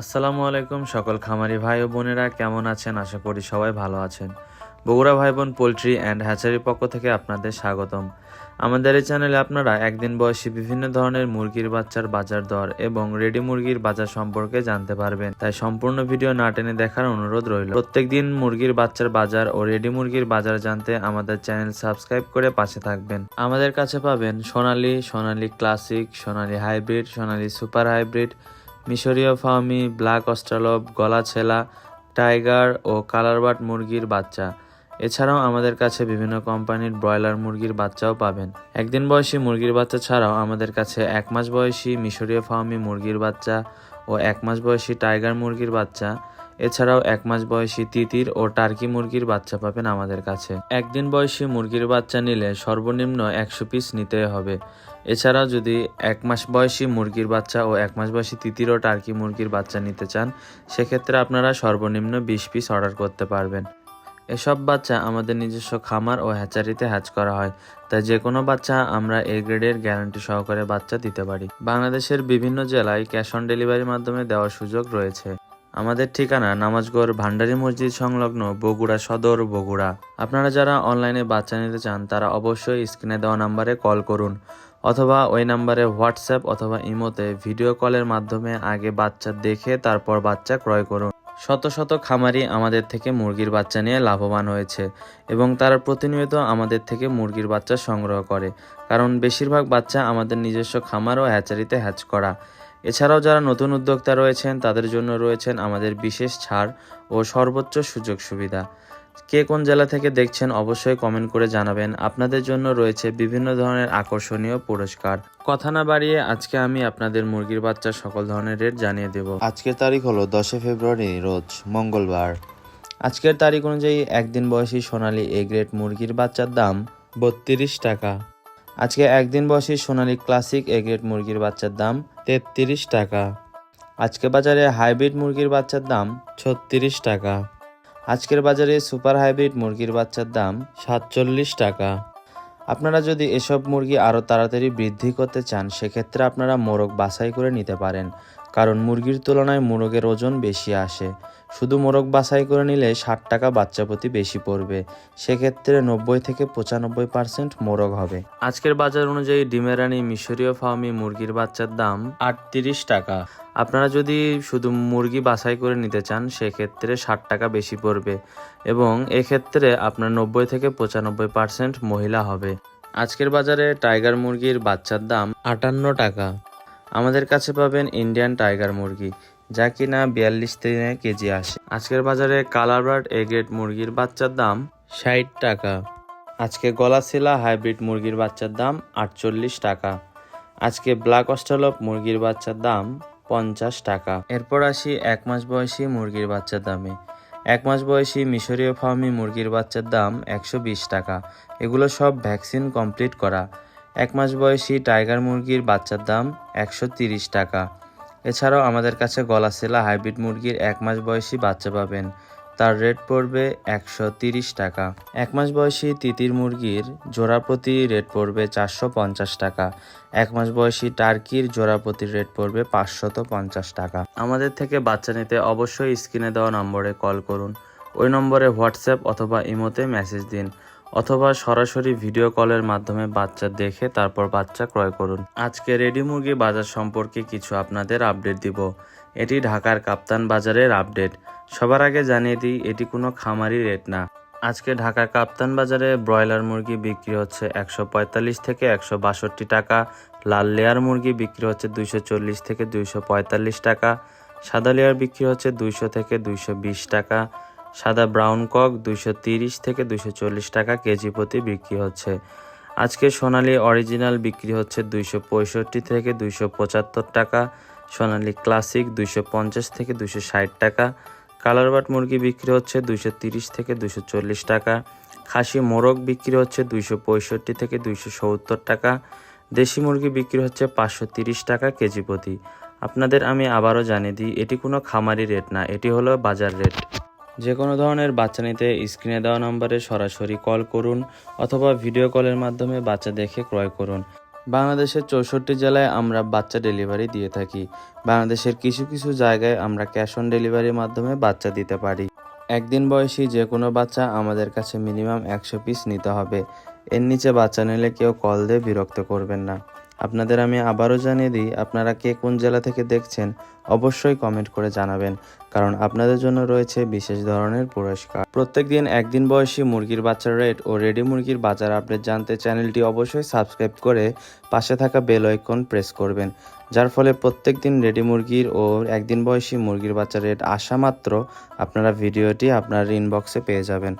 আসসালামু আলাইকুম সকল খামারি ভাই ও বোনেরা, কেমন আছেন? আশা করি সবাই ভালো আছেন। বগুড়া ভাই বোন পোলট্রি অ্যান্ড হ্যাচারির পক্ষ থেকে আপনাদের স্বাগতম। আমাদের এই চ্যানেলে আপনারা একদিন বয়সী বিভিন্ন ধরনের মুরগির বাচ্চার বাজার দর এবং রেডি মুরগির বাজার সম্পর্কে জানতে পারবেন। তাই সম্পূর্ণ ভিডিও না টেনে দেখার অনুরোধ রইল। প্রত্যেকদিন মুরগির বাচ্চার বাজার ও রেডি মুরগির বাজার জানতে আমাদের চ্যানেল সাবস্ক্রাইব করে পাশে থাকবেন। আমাদের কাছে পাবেন Sonali, Sonali classic, Sonali hybrid, Sonali super hybrid মিশরীয় ফার্মি ব্ল্যাক অস্ট্রালব গলা ছেলা, টাইগার ও কালারবাট মুরগির বাচ্চা। এছাড়াও আমাদের কাছে বিভিন্ন কোম্পানির ব্রয়লার মুরগির বাচ্চাও পাবেন। একদিন বয়সী মুরগির বাচ্চা ছাড়াও আমাদের কাছে এক মাস বয়সী মিশরীয় ফার্মি মুরগির বাচ্চা ও এক মাস বয়সী টাইগার মুরগির বাচ্চা এছাড়াও এক মাস বয়সী তিতির ও টার্কি মুরগির বাচ্চা পাবেন আমাদের কাছে। একদিন বয়সী মুরগির বাচ্চা নিলে সর্বনিম্ন একশো পিস নিতে হবে। এছাড়াও যদি এক মাস বয়সী মুরগির বাচ্চা ও এক মাস বয়সী তিতির ও টার্কি মুরগির বাচ্চা নিতে চান, সেক্ষেত্রে আপনারা সর্বনিম্ন বিশ পিস অর্ডার করতে পারবেন। এসব বাচ্চা আমাদের নিজস্ব খামার ও হ্যাচারিতে হ্যাচ করা হয়। তাই যে কোনো বাচ্চা আমরা এ গ্রেডের গ্যারান্টি সহকারে বাচ্চা দিতে পারি। বাংলাদেশের বিভিন্ন জেলায় ক্যাশ অন ডেলিভারির মাধ্যমে দেওয়ার সুযোগ রয়েছে। আমাদের ঠিকানা নামাজগড় ভান্ডারী মসজিদ সংলগ্ন বগুড়া সদর বগুড়া। আপনারা যারা অনলাইনে বাচ্চা নিতে চান, তারা অবশ্যই স্ক্রিনে দেওয়া নাম্বারে কল করুন অথবা ওই নাম্বারে হোয়াটসঅ্যাপ অথবা ইমোতে ভিডিও কলের মাধ্যমে আগে বাচ্চা দেখে তারপর বাচ্চা ক্রয় করুন। শত শত খামারি আমাদের থেকে মুরগির বাচ্চা নিয়ে লাভবান হয়েছে এবং তারা প্রতিনিয়ত আমাদের থেকে মুরগির বাচ্চা সংগ্রহ করে। কারণ বেশিরভাগ বাচ্চা আমাদের নিজস্ব খামার ও হ্যাচারিতে হ্যাচ করা। এছাড়াও যারা নতুন উদ্যোক্তা রয়েছেন তাদের জন্য রয়েছেন আমাদের বিশেষ ছাড় ও সর্বোচ্চ সুযোগ সুবিধা। কে কোন জেলা থেকে দেখছেন অবশ্যই কমেন্ট করে জানাবেন। আপনাদের জন্য রয়েছে বিভিন্ন ধরনের আকর্ষণীয় পুরস্কার। কথা না বাড়িয়ে আজকে আমি আপনাদের মুরগির বাচ্চার সকল ধরনের রেট জানিয়ে দেব। আজকের তারিখ হলো দশই ফেব্রুয়ারি রোজ মঙ্গলবার। আজকের তারিখ অনুযায়ী একদিন বয়সী সোনালী এ গ্রেড মুরগির বাচ্চার দাম বত্রিশ টাকা। আজকে একদিন বয়সী সোনালি ক্লাসিক এ গ্রেড মুরগির বাচ্চার দাম তেত্রিশ টাকা। আজকে বাজারে হাইব্রিড মুরগির বাচ্চার দাম ছত্রিশ টাকা। আজকের বাজারে সুপার হাইব্রিড মুরগির বাচ্চার দাম সাতচল্লিশ টাকা। আপনারা যদি এসব মুরগি আরও তাড়াতাড়ি বৃদ্ধি করতে চান, সেক্ষেত্রে আপনারা মোরগ বাছাই করে নিতে পারেন। কারণ মুরগির তুলনায় মোরগের ওজন বেশি আসে। শুধু মোরগ বাছাই করে নিলে ষাট টাকা বাচ্চা প্রতি বেশি পড়বে। সেক্ষেত্রে নব্বই থেকে পঁচানব্বই পার্সেন্ট মোরগ হবে। আজকের বাজার অনুযায়ী ডিমেরানি মিশরীয় ফার্মি মুরগির বাচ্চার দাম আটত্রিশ টাকা। আপনারা যদি শুধু মুরগি বাছাই করে নিতে চান, সেক্ষেত্রে ষাট টাকা বেশি পড়বে এবং এক্ষেত্রে আপনার নব্বই থেকে পঁচানব্বই পার্সেন্ট মহিলা হবে। আজকের বাজারে টাইগার মুরগির বাচ্চার দাম আটান্ন টাকা। আমাদের কাছে পাবেন ইন্ডিয়ান টাইগার মুরগি, যা কিনা বিয়াল্লিশ দিনে কেজি আসে। আজকের বাজারে কালার বার্ড এ গ্রেড মুরগির বাচ্চার দাম ষাট টাকা। আজকে গলাশিলা হাইব্রিড মুরগির বাচ্চার দাম আটচল্লিশ টাকা। আজকে ব্ল্যাক অস্ট্রালপ মুরগির বাচ্চার দাম পঞ্চাশ টাকা। এরপর আসি এক মাস বয়সী মুরগির বাচ্চার দামে। এক মাস বয়সী মিশরীয় ফার্মি মুরগির বাচ্চার দাম একশো বিশ টাকা। এগুলো সব ভ্যাকসিন কমপ্লিট করা। এক মাস বয়সী টাইগার মুরগির বাচ্চার দাম একশো টাকা। এছাড়াও আমাদের কাছে গলাসেলা হাইব্রিড মুরগির এক মাস বয়সী বাচ্চা পাবেন। তার রেট পড়বে একশো টাকা। এক মাস বয়সী তিতির মুরগির জোড়া প্রতি রেট পড়বে চারশো পঞ্চাশ টাকা। এক মাস বয়সী টার্কির জোড়া প্রতি রেট পড়বে পাঁচশত টাকা। আমাদের থেকে বাচ্চা নিতে অবশ্যই স্ক্রিনে দেওয়া নম্বরে কল করুন। ওই নম্বরে হোয়াটসঅ্যাপ অথবা ইমোতে মেসেজ দিন। অথবা সরাসরি ভিডিও কলের মাধ্যমে বাচ্চা দেখে তারপর বাচ্চা ক্রয় করুন। আজকে রেডি মুরগি বাজার সম্পর্কে কিছু আপনাদের আপডেট দিব। এটি ঢাকার কাপ্তান বাজারের আপডেট সবার আগে জানিয়ে দিই, এটি কোনো খামারি রেট না। আজকে ঢাকার কাপ্তান বাজারে ব্রয়লার মুরগি বিক্রি হচ্ছে একশো পঁয়তাল্লিশ থেকে একশো বাষট্টি টাকা। লাল লেয়ার মুরগি বিক্রি হচ্ছে দুইশো চল্লিশ থেকে দুইশো পঁয়তাল্লিশ টাকা। সাদা লেয়ার বিক্রি হচ্ছে দুইশো থেকে দুইশো বিশ টাকা। সাদা ব্রাউন কক দুইশো থেকে দুইশো চল্লিশ টাকা কেজি প্রতি বিক্রি হচ্ছে। আজকে সোনালি অরিজিনাল বিক্রি হচ্ছে দুইশো পঁয়ষট্টি থেকে দুইশো পঁচাত্তর টাকা, সোনালি ক্লাসিক দুইশো পঞ্চাশ থেকে দুইশো ষাট টাকা, কালারবাট মুরগি বিক্রি হচ্ছে দুইশো থেকে দুইশো চল্লিশ টাকা, খাসি মোরগ বিক্রি হচ্ছে দুইশো পঁয়ষট্টি থেকে দুইশো সত্তর টাকা, দেশি মুরগি বিক্রি হচ্ছে পাঁচশো টাকা কেজি প্রতি। আপনাদের আমি আবারও জানিয়ে দিই, এটি কোনো খামারি রেট না, এটি হলো বাজার রেট। যে কোনো ধরনের বাচ্চা নিতে স্ক্রিনে দেওয়া নম্বরে সরাসরি কল করুন অথবা ভিডিও কলের মাধ্যমে বাচ্চা দেখে ক্রয় করুন। বাংলাদেশের চৌষট্টি জেলায় আমরা বাচ্চা ডেলিভারি দিয়ে থাকি। বাংলাদেশের কিছু কিছু জায়গায় আমরা ক্যাশ অন ডেলিভারির মাধ্যমে বাচ্চা দিতে পারি। একদিন বয়সী যে কোনো বাচ্চা আমাদের কাছে মিনিমাম একশো পিস নিতে হবে। এর নিচে বাচ্চা নিলে কেউ কল দিয়ে বিরক্ত করবেন না। আপনাদের আমি আবারও জানিয়ে দিই, আপনারা কে কোন জেলা থেকে দেখছেন, অবশ্যই কমেন্ট করে জানাবেন, কারণ আপনাদের জন্য রয়েছে বিশেষ ধরনের পুরস্কার। প্রত্যেক দিন একদিন বয়সী মুরগির বাচ্চার রেট ও রেডি মুরগির বাজার আপডেট জানতে চ্যানেলটি অবশ্যই সাবস্ক্রাইব করে পাশে থাকা বেল আইকন প্রেস করবেন, যার ফলে প্রত্যেক দিন রেডি মুরগির ও একদিন বয়সী মুরগির বাচ্চার রেট আসা মাত্র আপনারা ভিডিওটি আপনার ইনবক্সে পেয়ে যাবেন।